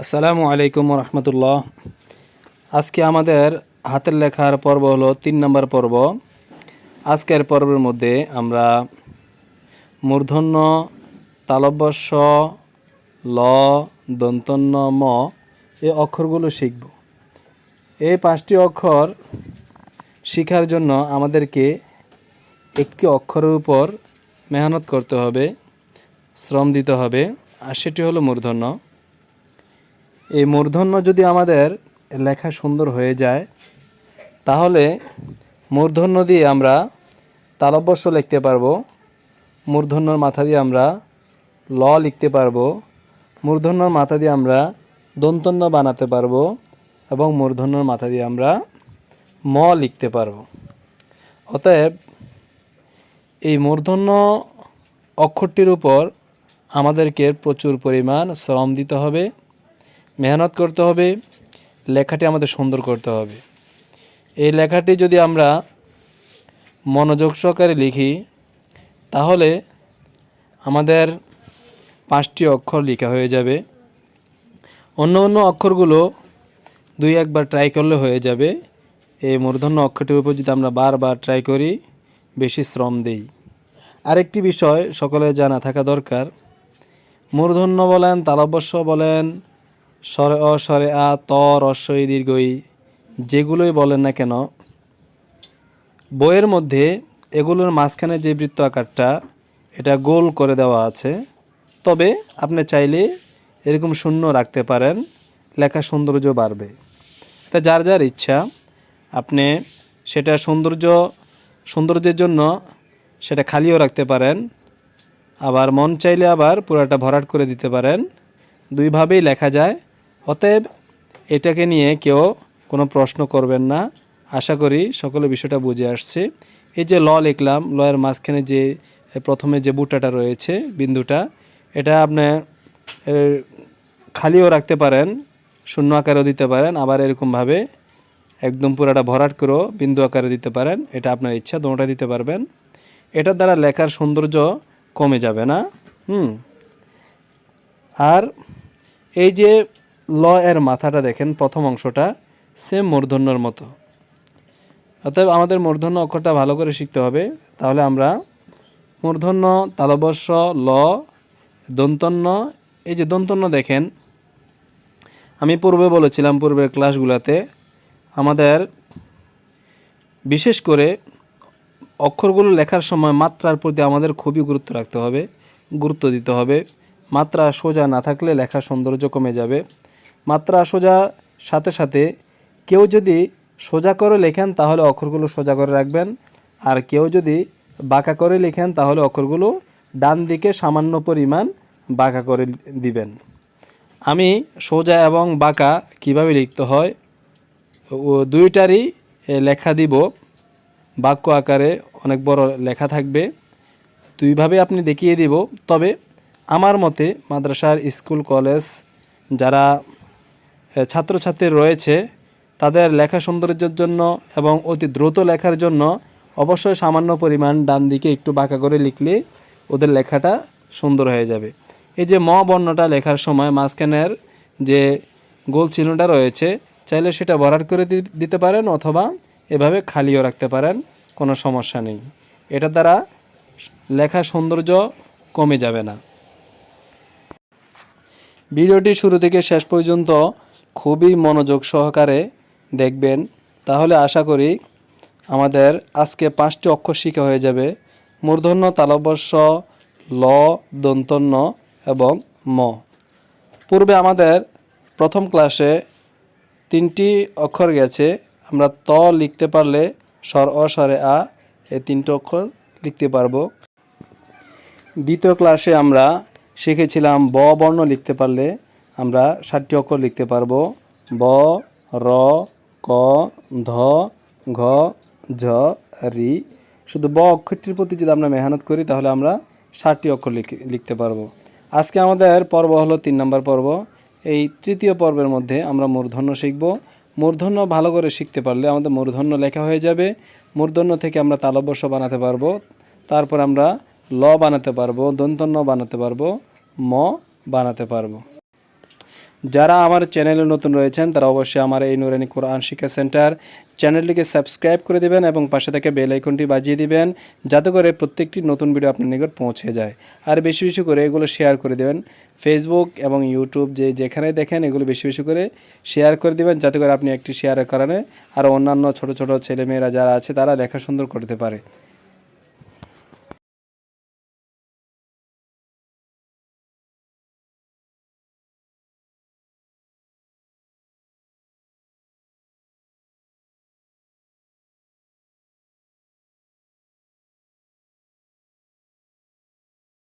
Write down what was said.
আসসালামু আলাইকুম রহমতুল্লাহ আজকে আমাদের হাতের লেখার পর্ব হলো তিন নম্বর পর্ব। আজকের পর্বের মধ্যে আমরা মূর্ধন্য, তালব্যস্য, ল, দন্তন্য, ম এই অক্ষরগুলো শিখব। এই পাঁচটি অক্ষর শিখার জন্য আমাদেরকে একটি অক্ষরের উপর মেহনত করতে হবে, শ্রম দিতে হবে, আর সেটি হলো মূর্ধন্য। এই মূর্ধন্য যদি আমাদের লেখা সুন্দর হয়ে যায়, তাহলে মূর্ধন্য দিয়ে আমরা তালব্যস্য লিখতে পারব, মূর্ধন্যর মাথা দিয়ে আমরা ল লিখতে পারব, মূর্ধন্যর মাথা দিয়ে আমরা দন্তন্য বানাতে পারব এবং মূর্ধন্যর মাথা দিয়ে আমরা ম লিখতে পারব। অতএব এই মূর্ধন্য অক্ষরটির উপর আমাদেরকে প্রচুর পরিমাণ শ্রম দিতে হবে। মেহনত করতে হবে, লেখাটি আমাদের সুন্দর করতে হবে। এই লেখাটি যদি আমরা মনোযোগ সহকারে লিখি, তাহলে আমাদের পাঁচটি অক্ষর লেখা হয়ে যাবে। অন্য অন্য অক্ষরগুলো দুই একবার ট্রাই করলে হয়ে যাবে। এই মূর্ধন্য অক্ষরটির উপর যদি আমরা বারবার ট্রাই করি, বেশি শ্রম দেই। আরেকটি বিষয় সকলের জানা থাকা দরকার। মূর্ধন্য বলেন তালব্যস্য বলেন স্বরে অ স্বরে আ, ত রস্বই দীর্ঘই, যেগুলোই বলেন না কেন, বইয়ের মধ্যে এগুলোর মাঝখানে যে বৃত্ত আকারটা, এটা গোল করে দেওয়া আছে। তবে আপনি চাইলে এরকম শূন্য রাখতে পারেন, লেখা সৌন্দর্য বাড়বে। এটা যার যার ইচ্ছা, আপনি সেটা সৌন্দর্য, সৌন্দর্যের জন্য সেটা খালিও রাখতে পারেন। আবার মন চাইলে আবার পুরাটা ভরাট করে দিতে পারেন। দুইভাবেই লেখা যায়। অতএব এটাকে নিয়ে কেউ কোনো প্রশ্ন করবেন না। আশা করি সকলে বিষয়টা বুঝে আসছে। এই যে ল লিখলাম, লয়ের মাঝখানে যে প্রথমে যে বুটাটা রয়েছে, বিন্দুটা, এটা আপনি খালিও রাখতে পারেন, শূন্য আকারেও দিতে পারেন, আবার এরকমভাবে একদম পুরাটা ভরাট করেও বিন্দু আকারে দিতে পারেন, এটা আপনার ইচ্ছা, দোনোটা দিতে পারবেন। এটার দ্বারা লেখার সৌন্দর্য কমে যাবে না। হুম। আর এই যে ল এর মাথাটা দেখেন, প্রথম অংশটা সেম মূর্ধন্যর মতো। অতএব আমাদের মূর্ধন্য অক্ষরটা ভালো করে শিখতে হবে। তাহলে আমরা মূর্ধন্য তালবস্য ল, দন্তন্য, এই যে দন্তন্য দেখেন, আমি পূর্বে বলেছিলাম পূর্বের ক্লাসগুলোতে, আমাদের বিশেষ করে অক্ষরগুলো লেখার সময় মাত্রার প্রতি আমাদের খুবই গুরুত্ব রাখতে হবে, গুরুত্ব দিতে হবে। মাত্রা সোজা না থাকলে লেখার সৌন্দর্য কমে যাবে। মাত্রা সোজা সাথে সাথে কেউ যদি সোজা করে লেখেন তাহলে অক্ষরগুলো সোজা করে রাখবেন। আর কেউ যদি বাঁকা করে লেখেন তাহলে অক্ষরগুলো ডান দিকে সামান্য পরিমাণ বাঁকা করে দিবেন। আমি সোজা এবং বাঁকা কীভাবে লিখতে হয়? দুইটারই লেখা দিব। বাক্য আকারে অনেক বড় লেখা থাকবে। দুইভাবে আপনি দেখিয়ে দিব। তবে আমার মতে মাদ্রাসার স্কুল, কলেজ যারা ছাত্রছাত্রী রয়েছে। তাদের লেখা সৌন্দর্যের জন্য এবং অতি দ্রুত লেখার জন্য অবশ্যই সামান্য পরিমাণ ডান দিকে একটু বাঁকা করে লিখলে ওদের লেখাটা সুন্দর হয়ে যাবে। এই যে ম বর্ণটা লেখার সময় মাঝখানের যে গোল চিহ্নটা রয়েছে, চাইলে সেটা ভরাট করে দিতে পারেন অথবা এভাবে খালিও রাখতে পারেন, কোনো সমস্যা নেই। এটা দ্বারা লেখার সৌন্দর্য কমে যাবে না। ভিডিওটি শুরু থেকে শেষ পর্যন্ত খুবই মনোযোগ সহকারে দেখবেন, তাহলে আশা করি আমাদের আজকে পাঁচটি অক্ষর শিখা হয়ে যাবে। মূর্ধন্য, তালবর্ষ, ল, দন্তন্য এবং ম। পূর্বে আমাদের প্রথম ক্লাসে তিনটি অক্ষর গেছে। আমরা ত লিখতে পারলে স্বর অ, স্বরে আ, এই তিনটি অক্ষর লিখতে পারব। দ্বিতীয় ক্লাসে আমরা শিখেছিলাম ব বর্ণ লিখতে পারলে। আমরা ষাটটি অক্ষর লিখতে পারব। ব, র, ক, ধ, ঘ, ঝ, রি। শুধু ব অক্ষরটির প্রতি যদি আমরা মেহনত করি, তাহলে আমরা ষাটটি অক্ষর লিখ- লিখতে পারব। আজকে আমাদের পর্ব হলো তিন নম্বর পর্ব। এই তৃতীয় পর্বের মধ্যে আমরা মূর্ধন্য শিখব। মূর্ধন্য ভালো করে শিখতে পারলে আমাদের মূর্ধন্য লেখা হয়ে যাবে। মূর্ধন্য থেকে আমরা তালব্যস্য বানাতে পারব। তারপর আমরা ল বানাতে পারব, দন্তন্য বানাতে পারব, ম বানাতে পারব। যারা আমার চ্যানেলে নতুন রয়েছেন, তারা অবশ্যই আমার এই নুরানি কোরআন শিক্ষা সেন্টার চ্যানেলটিকে সাবস্ক্রাইব করে দিবেন এবং পাশে থেকে বেল আইকনটি বাজিয়ে দিবেন, যাতে করে প্রত্যেকটি নতুন ভিডিও আপনার নিকট পৌঁছে যায়। আর বেশি বেশি করে এগুলো শেয়ার করে দেবেন। ফেসবুক এবং ইউটিউব যে যেখানে দেখেন, এগুলো বেশি বেশি করে শেয়ার করে দিবেন, যাতে করে আপনি একটি শেয়ারের কারণে আর অন্যান্য ছোট ছোট ছেলেমেয়েরা যারা আছে, তারা লেখা সুন্দর করতে পারে।